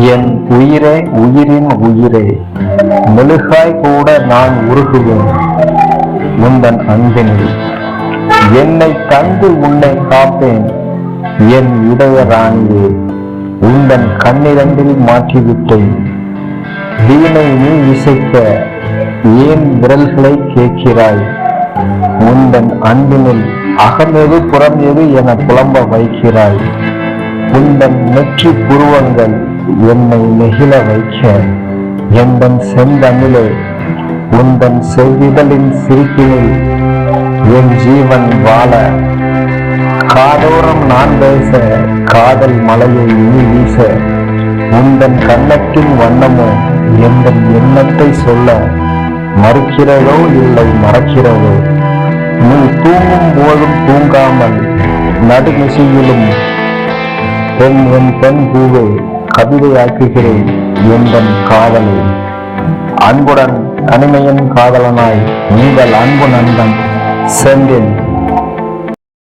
என் உயிரே உயிரின் உயிரே. மெழுகாய் கூட நான் உருகுவேன். உந்தன் அன்பினில் என்னை தந்து உன்னை காப்பேன். என் இதய ராணியே உந்தன் கண்ணிரண்டில் மாற்றிவிட்டேன். வீணை நீ இசைக்க ஏன் விரல்களை கேட்கிறாய்? உந்தன் அன்பினில் அகமெது புறம் எது என புலம்ப வைக்கிறாய். உந்தன் நெற்றி புருவங்கள் என்னை நெகிழ வைக்க எந்தன் செந்தமிழே உந்தன் செவ்விதழின் சிரிப்பினில் என் ஜீவன் வாழ. காதோரம் நான் பேச காதல் மலையை நீ வீச. உந்தன் கன்னத்தின் வண்ணமோ எந்தன் எண்ணத்தை சொல்ல. மறுக்கிறதோ இல்லை மறக்கிறதோ. நீ தூங்கும் போதும் தூங்காமல் நடுநிசையிலும் பெண் என் பெண் பூவே. கவிதையாக்குகிறேன் எந்தன் காதலை. அன்புடன் தனிமையின் காதலனாய் உங்கள் அன்பு நண்பன் செந்தில்